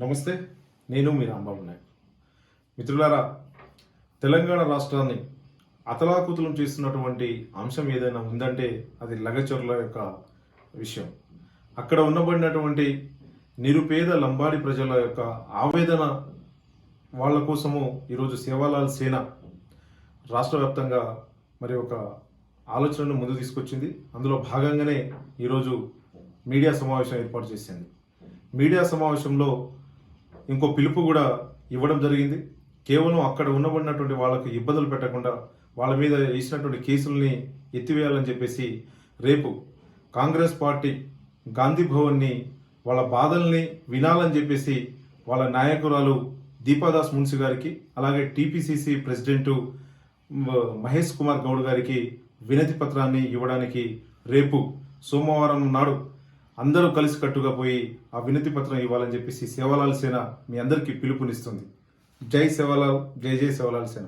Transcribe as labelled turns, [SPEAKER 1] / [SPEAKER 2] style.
[SPEAKER 1] నమస్తే నేను మీ రాంబాబు నాయక్. మిత్రులారా తెలంగాణ రాష్ట్రాన్ని అతలాకుతలం చేస్తున్నటువంటి అంశం ఏదైనా ఉందంటే అది లగచర్ల యొక్క విషయం. అక్కడ ఉన్నబడినటువంటి నిరుపేద లంబాడి ప్రజల యొక్క ఆవేదన వాళ్ళ కోసము ఈరోజు సేవాలాల్ సేన రాష్ట్ర వ్యాప్తంగా మరి ఒక ఆలోచనను ముందు తీసుకొచ్చింది. అందులో భాగంగానే ఈరోజు మీడియా సమావేశం ఏర్పాటు చేసింది. మీడియా సమావేశంలో ఇంకో పిలుపు కూడా ఇవ్వడం జరిగింది. కేవలం అక్కడ ఉన్నబడినటువంటి వాళ్ళకు ఇబ్బందులు పెట్టకుండా వాళ్ళ మీద వేసినటువంటి కేసుల్ని ఎత్తివేయాలని చెప్పేసి రేపు కాంగ్రెస్ పార్టీ గాంధీ భవన్ని వాళ్ళ బాధల్ని వినాలని చెప్పేసి వాళ్ళ నాయకురాలు దీపాదాస్ మున్సి గారికి అలాగే టీపీసీసీ ప్రెసిడెంటు మహేష్ కుమార్ గౌడ్ గారికి వినతి పత్రాన్ని ఇవ్వడానికి రేపు సోమవారం నాడు అందరూ కలిసికట్టుగా పోయి ఆ వినతి పత్రం ఇవ్వాలని చెప్పేసి సేవలాల్ సేన మీ అందరికీ పిలుపునిస్తుంది. జై సేవలాల్ జై జై సేవలాల్ సేన.